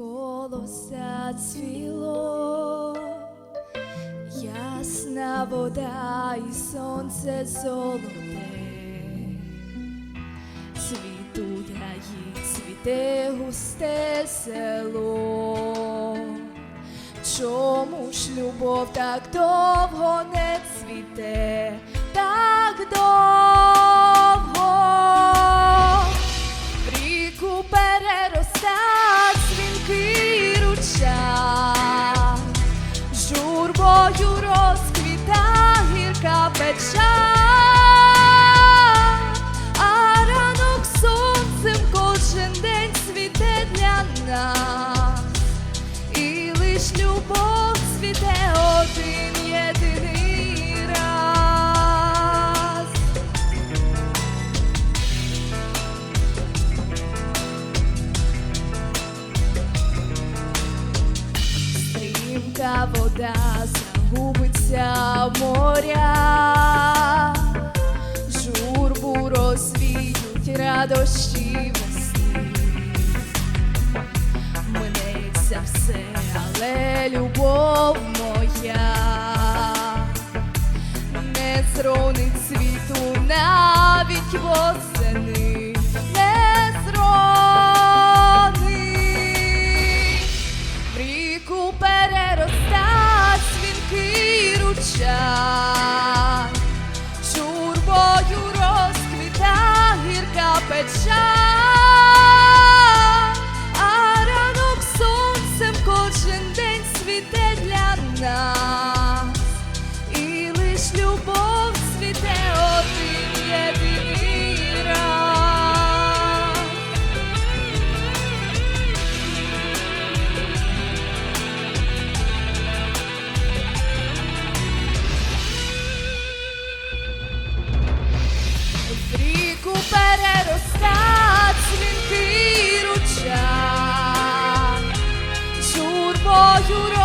навколо зацвіло, ясна вода і сонце золоте, цвітуть гаї, цвіте густе село. Чому ж любов так довго не цвіте, так довго? Shine. Стрімка вода загубиться моря, журбу розвіють радощі весни. Минеться все, але любов моя не зронить світу навіть восени, ручай, журбою розквіта гірка печаль, а ранок сонцем кожен день світе для нас, ayuda.